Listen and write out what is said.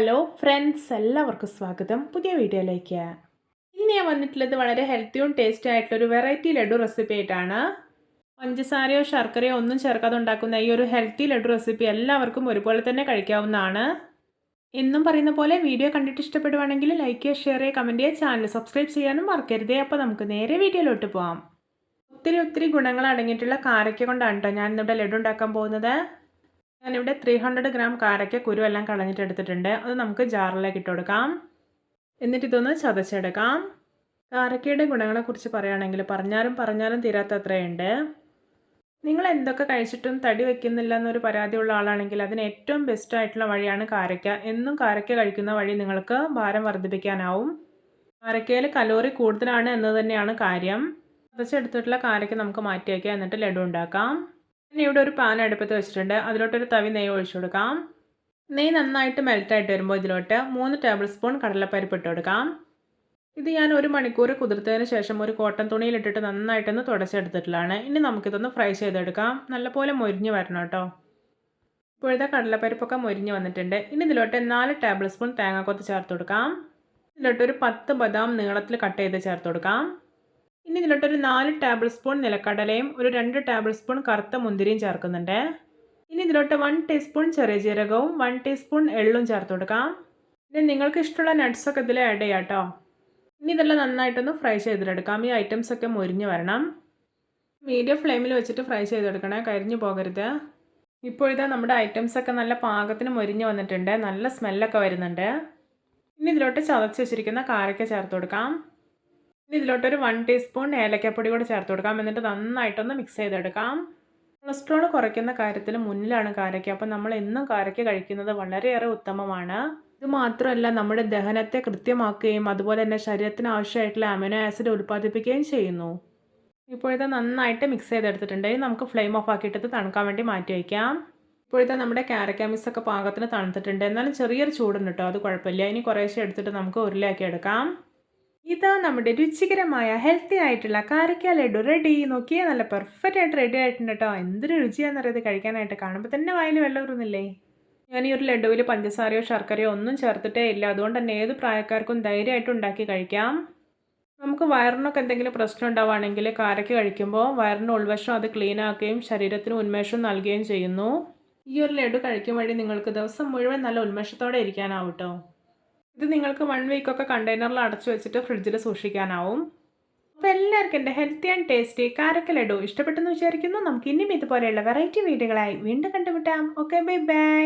Hello friends എല്ലാവർക്കും സ്വാഗതം. പുതിയ വീഡിയോയിലേക്ക്. ഇന്ന് ഞാൻ വന്നിട്ടുള്ളത് വളരെ ഹെൽത്തിയും ടേസ്റ്റി ആയിട്ടുള്ളൊരു വെറൈറ്റി ലഡു റെസിപ്പി ആയിട്ടാണ്. പഞ്ചസാരയോ ശർക്കരയോ ഒന്നും ചേർക്കാതെ ഉണ്ടാക്കുന്ന ഈ ഒരു ഹെൽത്തി ലഡു റെസിപ്പി എല്ലാവർക്കും ഒരുപോലെ തന്നെ കഴിക്കാവുന്നതാണ്. എന്നും പറയുന്ന പോലെ വീഡിയോ കണ്ടിട്ട് ഇഷ്ടപ്പെടുവാണെങ്കിൽ ലൈക്ക് ചെയ്യുക ഷെയർ ചെയ്യുക കമന്റ് ചെയ്യുക ചാനൽ സബ്സ്ക്രൈബ് ചെയ്യാനും മറക്കരുതേ. അപ്പോൾ നമുക്ക് നേരെ വീഡിയോയിലോട്ട് പോകാം ഒത്തിരി ഒത്തിരി ഗുണങ്ങൾ അടങ്ങിയിട്ടുള്ള കാരയ്ക്ക കൊണ്ടാണ് കേട്ടോ ഞാൻ ഇന്നിവിടെ ലഡു ഉണ്ടാക്കാൻ പോകുന്നത്. ഞാനിവിടെ ത്രീ ഹൺഡ്രഡ് ഗ്രാം കാരയ്ക്ക കുരുവെല്ലാം കളഞ്ഞിട്ട് എടുത്തിട്ടുണ്ട്. അത് നമുക്ക് ജാറിലേക്ക് ഇട്ട് കൊടുക്കാം. എന്നിട്ട് ഇതൊന്ന് ചതച്ചെടുക്കാം. കാരക്കയുടെ ഗുണങ്ങളെക്കുറിച്ച് പറയുകയാണെങ്കിൽ പറഞ്ഞാലും പറഞ്ഞാലും തീരാത്ത അത്രയുണ്ട്. നിങ്ങൾ എന്തൊക്കെ കഴിച്ചിട്ടും തടി വെക്കുന്നില്ല എന്നൊരു പരാതിയുള്ള ആളാണെങ്കിൽ അതിന് ഏറ്റവും ബെസ്റ്റ് ആയിട്ടുള്ള വഴിയാണ് കാരയ്ക്ക. എന്നും കാരയ്ക്ക കഴിക്കുന്ന വഴി നിങ്ങൾക്ക് ഭാരം വർദ്ധിപ്പിക്കാനാവും. കാരക്കയിൽ കലോറി കൂടുതലാണ് എന്ന് തന്നെയാണ് കാര്യം. ചതച്ചെടുത്തിട്ടുള്ള കാരയ്ക്ക നമുക്ക് മാറ്റി വയ്ക്കാം എന്നിട്ട് ലഡു ഉണ്ടാക്കാം. ഇനി ഇവിടെ ഒരു പാൻ അടുപ്പത്ത് വെച്ചിട്ടുണ്ട്. അതിലോട്ടൊരു തവി നെയ്യ് ഒഴിച്ചു കൊടുക്കാം. നെയ്യ് നന്നായിട്ട് മെൽറ്റായിട്ട് വരുമ്പോൾ ഇതിലോട്ട് മൂന്ന് ടേബിൾ സ്പൂൺ കടലപ്പരിപ്പ് ഇട്ട് കൊടുക്കാം. ഇത് ഞാൻ ഒരു മണിക്കൂർ കുതിർത്തതിന് ശേഷം ഒരു കോട്ടൺ തുണിയിലിട്ടിട്ട് നന്നായിട്ടൊന്ന് തുടച്ചെടുത്തിട്ടുള്ളതാണ്. ഇനി നമുക്കിതൊന്ന് ഫ്രൈ ചെയ്തെടുക്കാം. നല്ലപോലെ മൊരിഞ്ഞ് വരണം കേട്ടോ. ഇപ്പോഴത്തെ കടലപ്പരിപ്പൊക്കെ മൊരിഞ്ഞ് വന്നിട്ടുണ്ട്. ഇനി ഇതിലോട്ട് നാല് ടേബിൾ സ്പൂൺ തേങ്ങാക്കൊത്ത് ചേർത്ത് കൊടുക്കാം. ഇതിലോട്ട് ഒരു പത്ത് ബദാം നീളത്തിൽ കട്ട് ചെയ്ത് ചേർത്ത് കൊടുക്കാം. ഇനി ഇതിലോട്ടൊരു നാല് ടേബിൾ സ്പൂൺ നിലക്കടലയും ഒരു രണ്ട് ടേബിൾ സ്പൂൺ കറുത്ത മുന്തിരിയും ചേർക്കുന്നുണ്ട്. ഇനി ഇതിലോട്ട് വൺ ടീസ്പൂൺ ചെറിയ ജീരകവും വൺ ടീസ്പൂൺ എള്ളും ചേർത്ത് കൊടുക്കാം. ഇനി നിങ്ങൾക്ക് ഇഷ്ടമുള്ള നട്ട്സൊക്കെ ഇതിൽ ആഡ് ചെയ്യാം കേട്ടോ ഇനി ഇതെല്ലാം നന്നായിട്ടൊന്ന് ഫ്രൈ ചെയ്തിട്ടെടുക്കാം ഈ ഐറ്റംസ് ഒക്കെ മുരിഞ്ഞ് വരണം. മീഡിയം ഫ്ലെയിമിൽ വെച്ചിട്ട് ഫ്രൈ ചെയ്തെടുക്കണേ കരിഞ്ഞു പോകരുത്. ഇപ്പോഴത്തെ നമ്മുടെ ഐറ്റംസ് ഒക്കെ നല്ല പാകത്തിന് മുരിഞ്ഞ് വന്നിട്ടുണ്ട്. നല്ല സ്മെല്ലൊക്കെ വരുന്നുണ്ട്. ഇനി ഇതിലോട്ട് ചതച്ച് വെച്ചിരിക്കുന്ന കാരക്ക ചേർത്ത് കൊടുക്കാം. ഇനി ഇതിലോട്ടൊരു വൺ ടീസ്പൂൺ ഏലക്കപ്പൊടി കൂടെ ചേർത്ത് കൊടുക്കാം. എന്നിട്ട് നന്നായിട്ടൊന്ന് മിക്സ് ചെയ്തെടുക്കാം. കൊളസ്ട്രോൾ കുറയ്ക്കുന്ന കാര്യത്തിൽ മുന്നിലാണ് കാരക്ക. അപ്പം നമ്മൾ എന്നും കാരക്ക കഴിക്കുന്നത് വളരെയേറെ ഉത്തമമാണ്. ഇത് മാത്രമല്ല നമ്മുടെ ദഹനത്തെ കൃത്യമാക്കുകയും അതുപോലെ തന്നെ ശരീരത്തിന് ആവശ്യമായിട്ടുള്ള അമിനോ ആസിഡ് ഉൽപ്പാദിപ്പിക്കുകയും ചെയ്യുന്നു. ഇപ്പോഴത്തെ നന്നായിട്ട് മിക്സ് ചെയ്തെടുത്തിട്ടുണ്ട്. നമുക്ക് ഫ്ലെയിം ഓഫ് ആക്കിയിട്ട് തണുക്കാൻ വേണ്ടി മാറ്റി വയ്ക്കാം. ഇപ്പോഴത്തെ നമ്മുടെ കാരക്ക മിക്സ് ഒക്കെ പാകത്തിന് തണുത്തിട്ടുണ്ട്. എന്നാലും ചെറിയൊരു ചൂടുണ്ട് കേട്ടോ അത് കുഴപ്പമില്ല. ഇനി കുറേശ്ശെ എടുത്തിട്ട് നമുക്ക് ഉരുളയാക്കി എടുക്കാം. ഇതാ നമ്മുടെ രുചികരമായ ഹെൽത്തി ആയിട്ടുള്ള കാരക്ക ലഡു റെഡി നോക്കിയാൽ നല്ല പെർഫെക്റ്റ് ആയിട്ട് റെഡി ആയിട്ടുണ്ട് കേട്ടോ എന്തൊരു രുചിയാണെന്നറിയത് കഴിക്കാനായിട്ട്. കാണുമ്പോൾ തന്നെ വായിൽ വെള്ളം ഊറുന്നില്ലേ? ഞാൻ ഈ ഒരു ലഡുവിൽ പഞ്ചസാരയോ ശർക്കരയോ ഒന്നും ചേർത്തിട്ടേ ഇല്ല. അതുകൊണ്ട് തന്നെ ഏത് പ്രായക്കാർക്കും ധൈര്യമായിട്ട് ഉണ്ടാക്കി കഴിക്കാം. നമുക്ക് വയറിനൊക്കെ എന്തെങ്കിലും പ്രശ്നം ഉണ്ടാവുകയാണെങ്കിൽ കാരക്ക കഴിക്കുമ്പോൾ വയറിന്റെ ഉൾവശം അത് ക്ലീൻ ആക്കുകയും ശരീരത്തിന് ഉന്മേഷം നൽകുകയും ചെയ്യുന്നു. ഈ ഒരു ലഡു കഴിക്കും വഴി നിങ്ങൾക്ക് ദിവസം മുഴുവൻ നല്ല ഉന്മേഷത്തോടെ ഇരിക്കാനാവും കേട്ടോ ഇത് നിങ്ങൾക്ക് വൺ വീക്കൊക്കെ കണ്ടെയ്നറിൽ അടച്ചു വെച്ചിട്ട് ഫ്രിഡ്ജിൽ സൂക്ഷിക്കാനാവും. അപ്പോൾ എല്ലാവർക്കും എന്റെ ഹെൽത്തി ആൻഡ് ടേസ്റ്റി കാരക്ക ലഡു ഇഷ്ടപ്പെട്ടെന്ന് വിചാരിക്കുന്നു. നമുക്ക് ഇനിയും ഇതുപോലെയുള്ള വെറൈറ്റി വീഡിയോകളായി വീണ്ടും കണ്ടുമുട്ടാം. Okay bye bye